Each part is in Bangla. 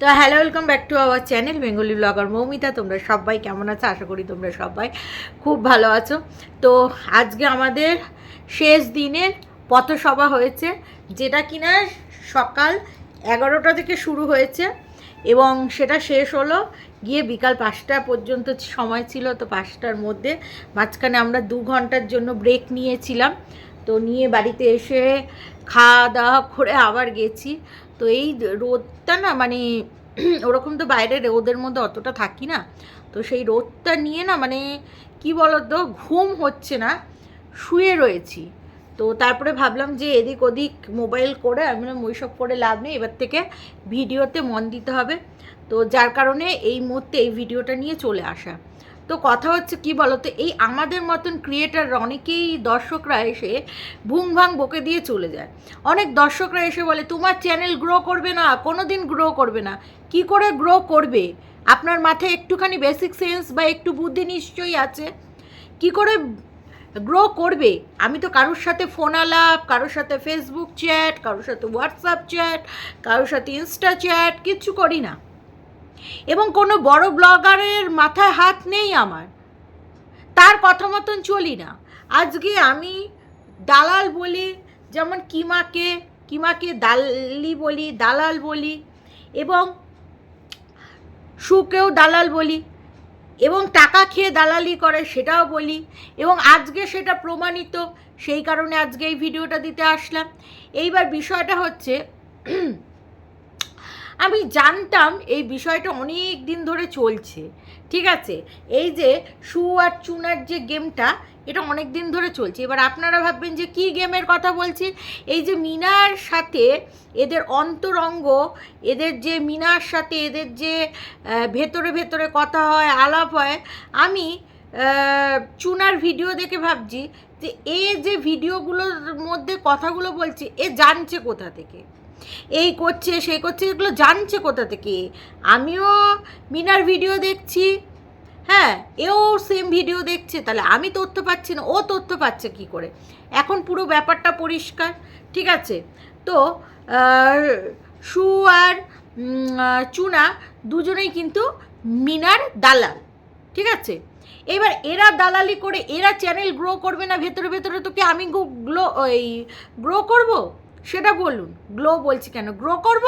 তো hello welcome back to our channel Bengali blogger Moumita তোমরা সবাই কেমন আছো? আশা করি তোমরা সবাই খুব ভালো আছো। তো আজকে আমাদের শেষ দিনের পথসভা হয়েছে, যেটা কিনা সকাল এগারোটা থেকে শুরু হয়েছে এবং সেটা শেষ হলো, গিয়ে বিকাল পাঁচটা পর্যন্ত সময় ছিল, তো পাঁচটার মধ্যে মাঝখানে আমরা দু ঘণ্টার জন্য ব্রেক নিয়েছিলাম। তো নিয়ে বাড়িতে এসে খাওয়া দাওয়া করে আবার গেছি। তো এই রোদটা না মানে ওরকম তো বাইরে রোদের মধ্যে অতটা থাকি না। তো সেই রোদটা নিয়ে না মানে কি বলতো, ঘুম হচ্ছে না, শুয়ে রয়েছি। তো তারপরে ভাবলাম যে এদিক ওদিক মোবাইল করে আমি ওইসব করে লাভ নেই, এবার থেকে ভিডিওতে মন দিতে হবে। তো যার কারণে এই মুহূর্তে এই ভিডিওটা নিয়ে চলে আসা। তো কথা হচ্ছে কি বলতো, এই আমাদের মতন ক্রিয়েটাররা অনেকেই দর্শকরা এসে ভুং ভাং বকে দিয়ে চলে যায়। অনেক দর্শকরা এসে বলে, তোমার চ্যানেল গ্রো করবে না কোনো দিন গ্রো করবে না। কি করে গ্রো করবে? আপনার মাথায় একটুখানি বেসিক সেন্স বা একটু বুদ্ধি নিশ্চয়ই আছে। কি করে গ্রো করবে? আমি তো কারোর সাথে ফোন আলাপ, কারোর সাথে ফেসবুক চ্যাট কারোর সাথে হোয়াটসঅ্যাপ চ্যাট কারোর সাথে ইনস্টা চ্যাট কিচ্ছু করি না। এবং কোনো বড় ব্লগারের মাথায় হাত নেই আমার। তার কথা মতন চলি না। আজকে আমি দালাল বলি, যেমন কিমাকে কিমাকে দালি বলি, দালাল বলি, এবং সুকেও দালাল বলি, এবং টাকা খেয়ে দালালি করে সেটাও বলি, এবং আজকে সেটা প্রমাণিত, সেই কারণে আজকে এই ভিডিওটা দিতে আসলাম। এইবার বিষয়টা হচ্ছে আমি জানতাম এই বিষয়টা অনেক দিন ধরে চলছে, ঠিক আছে? এই যে সু আর চুনার যে গেমটা, এটা অনেক দিন ধরে চলছে। এবার আপনারা ভাববেন যে কি গেমের কথা বলছি? এই যে মিনার সাথে এদের অন্তরঙ্গ, এদের যে মিনার সাথে এদের যে ভেতরে ভেতরে কথা হয়, আলাপ হয়, আমি চুনার ভিডিও দেখে ভাবছি যে এ যে ভিডিওগুলোর মধ্যে কথাগুলো বলছে, এ জানছে কোথা থেকে? এই করছে, সেই করছে, এগুলো জানছে কোথা থেকে? আমিও মিনার ভিডিও দেখছি। হ্যাঁ এও সেম ভিডিও দেখছে। তাহলে আমি তথ্য পাচ্ছি না, ও তথ্য পাচ্ছে কি করে? এখন পুরো ব্যাপারটা পরিষ্কার, ঠিক আছে? তো সু আর চুনা দুজনেই কিন্তু মিনার দালাল, ঠিক আছে? এবার এরা দালালি করে, এরা চ্যানেল গ্রো করবে না, ভেতরে ভেতরে তো কি আমি গ্লো ওই গ্রো করব? সেটা বলুন। গ্লো বলছি কেন? গ্রো করব?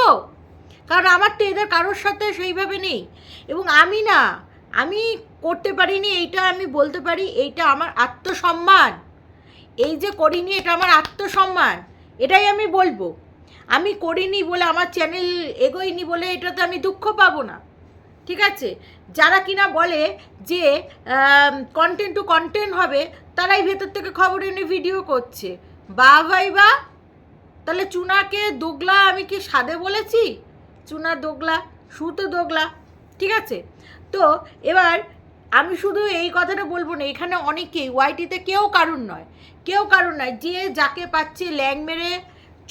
কারণ আমার তো এদের কারোর সাথে সেইভাবে নেই। এবং আমি না, আমি করতে পারিনি, এইটা আমি বলতে পারি, এইটা আমার আত্মসম্মান। এই যে করিনি, এটা আমার আত্মসম্মান। এটাই আমি বলব। আমি করিনি বলে আমার চ্যানেল এগোয়নি বলে এটাতে আমি দুঃখ পাবো না। ঠিক আছে? যারা কিনা বলে যে কন্টেন্ট টু কন্টেন্ট হবে, তারাই ভেতর থেকে খবর এনে ভিডিও করছে। বা ভাই বা তাহলে চুনাকে দোগলা আমি কি সাদে বলেছি? চুনা দোগলা, সুতো দোগলা, ঠিক আছে? তো এবার আমি শুধু এই কথাটা বলব না, এখানে অনেকেই ওয়াইটিতে কেউ কারণ নয়, কেউ কারণ নয়, যে যাকে পাচ্ছে ল্যাং মেরে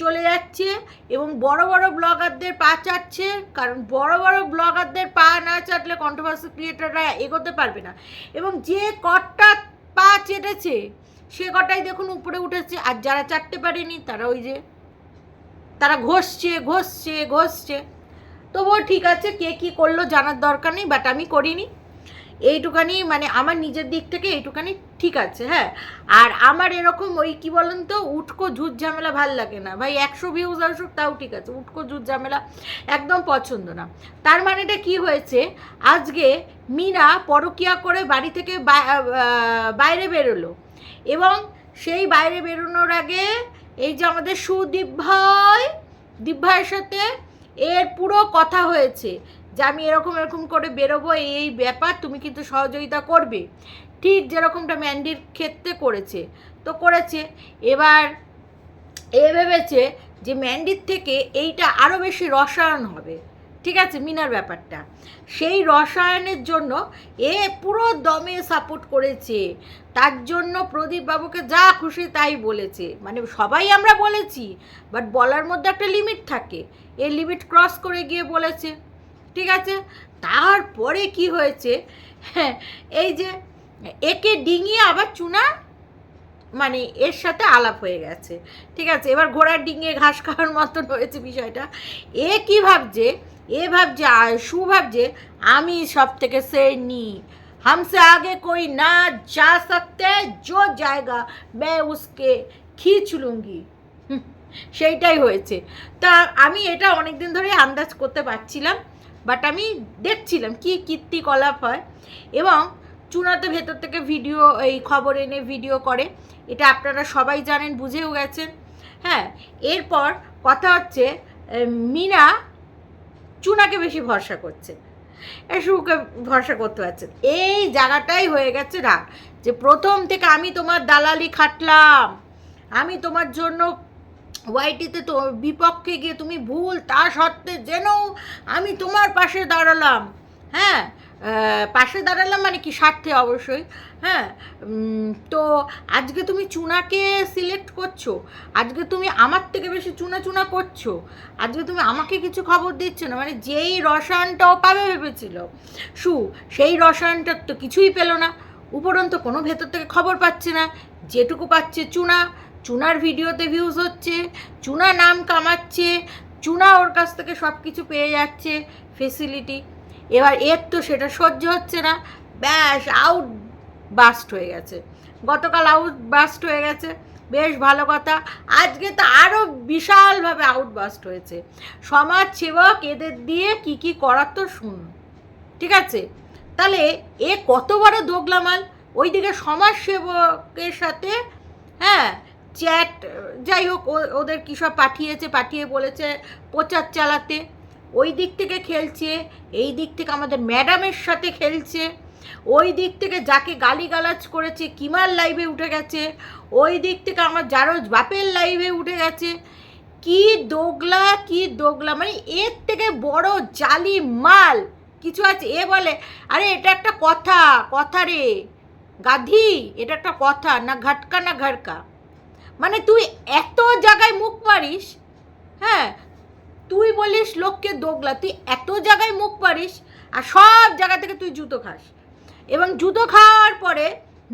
চলে যাচ্ছে এবং বড় বড় ব্লগারদের পা চাটছে, কারণ বড় বড় ব্লগারদের পা না চাটলে কন্ট্রোভার্সি ক্রিয়েটাররা এগোতে পারবে না। এবং যে কটটা পা চেটেছে, সে কটাই দেখুন উপরে উঠেছে, আর যারা চাটতে পারেনি তারা ওই যে তারা ঘষছে ঘষছে ঘষছে। তবুও ঠিক আছে, কে কী করল জানার দরকার নেই বাট আমি করিনি। এইটুকানি মানে আমার নিজের দিক থেকে এইটুকানি ঠিক আছে হ্যাঁ। আর আমার এরকম ওই কি বলেন তো, উটকো ঝুট ঝামেলা ভালো লাগে না। ভাই, একশো ভিউজ আসুক, তাও ঠিক আছে। উটকো ঝুট ঝামেলা একদম পছন্দ না। তার মানেটা কি হয়েছে, আজকে মীরা পরকিয়া করে বাড়ি থেকে বাইরে বেরোলো। এবং সেই বাইরে বেরোনোর আগে এই যে আমাদের সুদীপ ভাই, দীপ ভাইয়ের সাথে এর পুরো কথা হয়েছে যে আমি এরকম এরকম করে বেরোবো, এই ব্যাপার তুমি কিন্তু সহযোগিতা করবে। ঠিক যেরকমটা ম্যান্ডির ক্ষেত্রে করেছে, তো করেছে। এবার এ ভেবেছে যে ম্যান্ডির থেকে এইটা আরও বেশি রসায়ন হবে। ঠিক আছে, মিনার ব্যাপারটা। সেই রসায়নের জন্য এ পুরো দমে সাপোর্ট করেছে। তার জন্য প্রদীপ বাবুকে যা খুশি তাই বলেছে। মানে সবাই আমরা বলেছি বাট বলার মধ্যে একটা লিমিট থাকে। এ লিমিট ক্রস করে গিয়ে বলেছে। ঠিক আছে? তারপরে কি হয়েছে? হ্যাঁ এই যে একে ডিঙিয়ে আবার চুনা মানে এর সাথে আলাপ হয়ে গেছে। ঠিক আছে? এবার ঘোড়ার ডিঙিয়ে ঘাস খাওয়ার মতন হয়েছে বিষয়টা। এ কী ভাবছে? এ ভাবছে আর সু ভাবছে আমি সব থেকে শ্রেণী हमसे आगे कोई ना जा सकते जो जाएगा मैं उसके খিচ লুঙ্গি হুম, সেইটাই হয়েছে তা আমি এটা অনেক দিন ধরে আন্দাজ করতে পারছিলাম বাট আমি দেখছিলাম কি কীর্তিকলাপ হয় এবং চুনাতে ভেতর থেকে ভিডিও এই খবর এনে ভিডিও করে এটা আপনারা সবাই জানেন বুঝেও গেছেন হ্যাঁ এরপর কথা হচ্ছে আহ, মিনা চুনাকে বেশি ভরসা করছে। শুকে ভরসা করতে পারছে এই জায়গাটাই হয়ে গেছে রাগ যে প্রথম থেকে আমি তোমার দালালি খাটলাম, আমি তোমার জন্য ওয়াইটিতে তো বিপক্ষে গিয়ে তুমি ভুল, তা সত্ত্বে যেন আমি তোমার পাশে দাঁড়ালাম। হ্যাঁ পাশে দাঁড়ালাম মানে কি স্বার্থে অবশ্যই হ্যাঁ? তো আজকে তুমি চুনাকে সিলেক্ট করছ, আজকে তুমি আমার থেকে বেশি চুনা চুনা করছ, আজকে তুমি আমাকে কিছু খবর দিচ্ছ না মানে যেই রসায়নটাও পাবে ভেবেছিল, সু, সেই রসায়নটা তো কিছুই পেল না, উপরন্ত কোনো ভেতর থেকে খবর পাচ্ছে না, যেটুকু পাচ্ছে চুনা, চুনার ভিডিওতে ভিউজ হচ্ছে, চুনা নাম কামাচ্ছে, চুনা ওর কাছ থেকে সব কিছু পেয়ে যাচ্ছে ফেসিলিটি এবার এর তো সেটা সহ্য হচ্ছে না। ব্যাস আউট বাস্ট হয়ে গেছে। গতকাল আউট বাস্ট হয়ে গেছে। বেশ ভালো কথা। আজকে তো আরও বিশালভাবে আউটবাস্ট হয়েছে। সমাজ সেবক এদের দিয়ে কি কি করার তো শুন ঠিক আছে? তাহলে এ কত বড় দোগলামাল? ওইদিকে সমাজ সেবকের সাথে হ্যাঁ চ্যাট যাই হোক ওদের কী সব পাঠিয়েছে, পাঠিয়ে বলেছে প্রচার চালাতে। ওই দিক থেকে খেলছে, এই দিক থেকে আমাদের ম্যাডামের সাথে খেলছে, ওই দিক থেকে যাকে গালিগালাজ করেছে, কিমার লাইভে উঠে গেছে, ওই দিক থেকে আমার জারজ বাপের লাইভে উঠে গেছে। কি দোগলা কি দোগলা মানে এর থেকে বড় জালি মাল। কিছু আছে, এ বলে, আরে এটা একটা কথা কথা রে, গাধি, এটা একটা কথা, না ঘাটকা না ঘাটকা মানে তুই এত জায়গায় মুখ মারিস হ্যাঁ তুই বলিস লোককে দোগলা, তুই এত জায়গায় মুখ পারিস আর সব জায়গা থেকে তুই জুতো খাস। এবং জুতো খাওয়ার পরে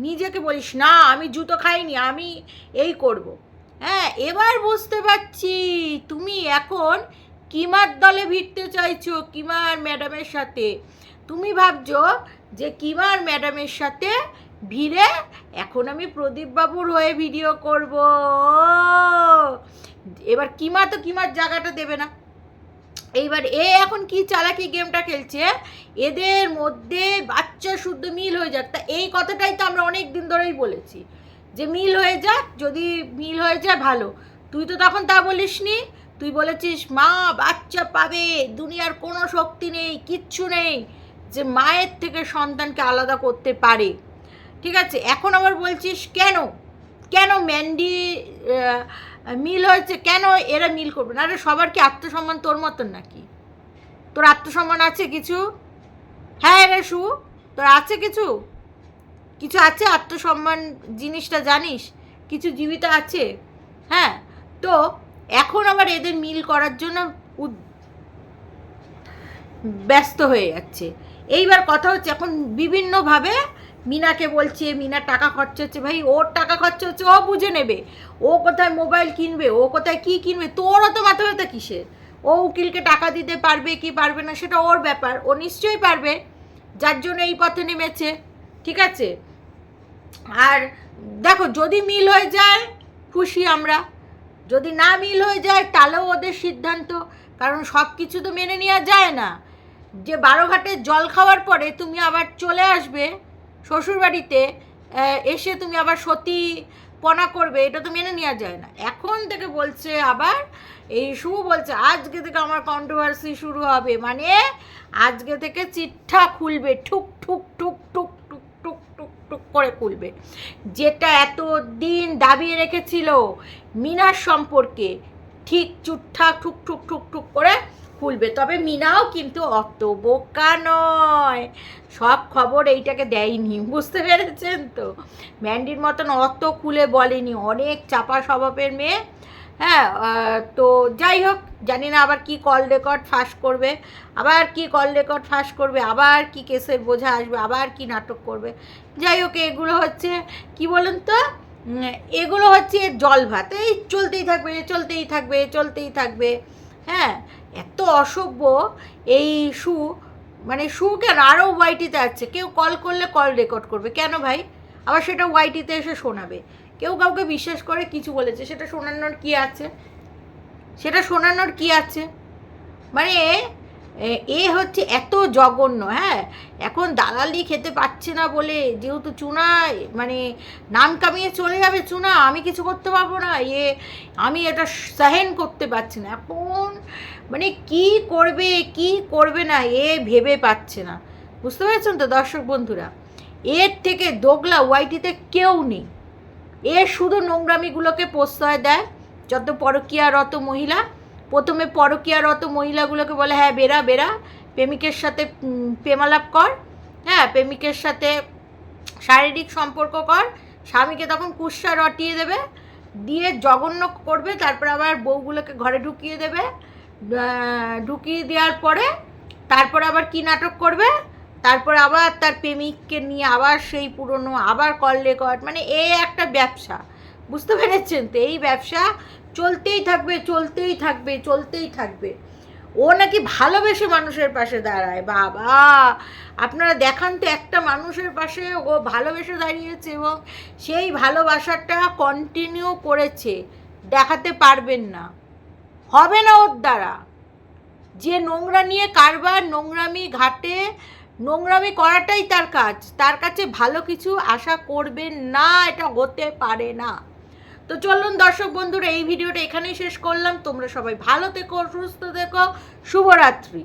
নিজেকে বলিস, না, আমি জুতো খাইনি, আমি এই করব। হ্যাঁ এবার বুঝতে পারছি তুমি এখন কিমার দলে ভিড়তে চাইছো, কিমার ম্যাডামের সাথে। তুমি ভাবছ যে কিমার ম্যাডামের সাথে ভিড়ে এখন আমি প্রদীপ বাবুর হয়ে ভিডিও করব। এবার কিমা তো কিমার জায়গাটা দেবে না। এইবার এ এখন কি চালাকি গেমটা খেলছে? এদের মধ্যে বাচ্চা শুদ্ধ মিল হয়ে যাক। তা এই কথাটাই তো আমরা অনেক দিন ধরেই বলেছি। যে মিল হয়ে যাক, যদি মিল হয়ে যায় ভালো। তুই তো তখন তা বলিসনি। তুই বলেছিস, মা, বাচ্চা পাবে, দুনিয়ার কোনো শক্তি নেই, কিচ্ছু নেই। যে মায়ের থেকে সন্তানকে আলাদা করতে পারে। ঠিক আছে? এখন আবার বলছিস, কেন? কেন ম্যান্ডি মিল হয়েছে? কেন এরা মিল করবে না? আরে সবার কি আত্মসম্মান তোর মতন নাকি? তোর আত্মসম্মান আছে কিছু? হ্যাঁ রে সু, তোর আছে কিছু? কিছু আছে আত্মসম্মান জিনিসটা জানিস? কিছু জীবিত আছে? হ্যাঁ তো এখন আবার এদের মিল করার জন্য ব্যস্ত হয়ে যাচ্ছে। এইবার কথা হচ্ছে এখন বিভিন্নভাবে মিনাকে বলছে মিনার টাকা খরচা হচ্ছে, ভাই, ওর টাকা খরচা হচ্ছে, ও বুঝে নেবে। ও কোথায় মোবাইল কিনবে, ও কোথায় কি কিনবে তোর অত মাথা ব্যথা কিসের? ও উকিলকে টাকা দিতে পারবে কি পারবে না, সেটা ওর ব্যাপার, ও নিশ্চয়ই পারবে, যার জন্য এই পথে নেমেছে, ঠিক আছে? আর দেখো, যদি মিল হয়ে যায়, খুশি আমরা। যদি না মিল হয়ে যায়, তাহলেও ওদের সিদ্ধান্ত, কারণ সব কিছু তো মেনে নেওয়া যায় না। যে বারোঘাটে জল খাওয়ার পরে তুমি আবার চলে আসবে শ্বশুরবাড়িতে এসে তুমি আবার সতী পনা করবে, এটা তো মেনে নেওয়া যায় না। এখন থেকে বলছে আবার, এই শুভ বলছে, আজকে থেকে আমার কন্ট্রোভার্সি শুরু হবে। মানে আজকে থেকে চিঠা খুলবে, ঠুক ঠুক ঠুক ঠুক টুক টুক টুক টুক করে খুলবে। যেটা এত দিন দাবিয়ে রেখেছিল মিনার সম্পর্কে, ঠিক চুট্ঠা, ঠুক ঠুক ঠুক ঠুক করে খুলবে। তবে মিনাও কিন্তু অত বোকা নয়। সব খবর এইটাকে দেয়নি, বুঝতে পেরেছেন তো? ম্যান্ডির মতন অত খুলে বলেনি, অনেক চাপা স্বভাবের মেয়ে। হ্যাঁ তো যাই হোক, জানি না আবার কি কল রেকর্ড ফাঁস করবে, আবার কি কল রেকর্ড ফাঁস করবে, আবার কি কেসের বোঝা আসবে, আবার কি নাটক করবে। যাই হোক, এগুলো হচ্ছে, কি বলুন তো? এগুলো হচ্ছে জল ভাত এই চলতেই থাকবে চলতেই থাকবে চলতেই থাকবে। হ্যাঁ এত অসভ্য এই শু মানে শু কেন? আরও ওয়াইটিতে আছে কেউ কল করলে কল রেকর্ড করবে। কেন ভাই? আবার সেটা ওয়াইটিতে এসে শোনাবে। কেউ কাউকে বিশ্বাস করে কিছু বলেছে। সেটা শোনানোর কি আছে? সেটা শোনানোর কি আছে? মানে এ- হচ্ছে এত জঘন্য হ্যাঁ? এখন দালালি খেতে পাচ্ছে না বলে, যেহেতু চুনা মানে নাম কামিয়ে চলে যাবে চুনা, আমি কিছু করতে পারব না, এ, আমি এটা সহেন করতে পারছি না। এখন মানে কি করবে কি করবে না, এ ভেবে পাচ্ছে না। বুঝতে পেরেছেন তো, দর্শক বন্ধুরা? এর থেকে দোগলা ওয়াইটিতে কেউ নেই। এ শুধু নোংরামিগুলোকে প্রশ্রয় দেয়, যত পরকীয়ারত মহিলা প্রথমে পরকীয়ারত মহিলাগুলোকে বলে হ্যাঁ বেরা বেরা প্রেমিকের সাথে প্রেমালাপ কর হ্যাঁ প্রেমিকের সাথে শারীরিক সম্পর্ক কর, স্বামীকে তখন কুৎসা রটিয়ে দেবে, দিয়ে জঘন্য করবে, তারপর আবার বউগুলোকে ঘরে ঢুকিয়ে দেবে ঢুকিয়ে দেওয়ার পরে তারপর আবার কি নাটক করবে? তারপর আবার তার প্রেমিককে নিয়ে আবার সেই পুরনো আবার কল রেকর্ড মানে এ একটা ব্যবসা, বুঝতে পেরেছেন? তো এই ব্যবসা চলতেই থাকবে চলতেই থাকবে চলতেই থাকবে। ও নাকি ভালোবেসে মানুষের পাশে দাঁড়ায়, বাবা। আপনারা দেখান তো একটা মানুষের পাশে ও ভালোবেসে দাঁড়িয়েছে এবং সেই ভালোবাসাটা কন্টিনিউ করেছে। দেখাতে পারবেন না। হবে না ওর দ্বারা। যে নোংরা নিয়ে কারবার, নোংরামি ঘাটে, নোংরামি করাটাই তার কাজ। তার কাছে ভালো কিছু আশা করবেন না, এটা হতে পারে না। তো চলুন দর্শক বন্ধুরা, এই ভিডিওটা এখানেই শেষ করলাম। তোমরা সবাই ভালো থেকো, সুস্থ থেকো, শুভরাত্রি।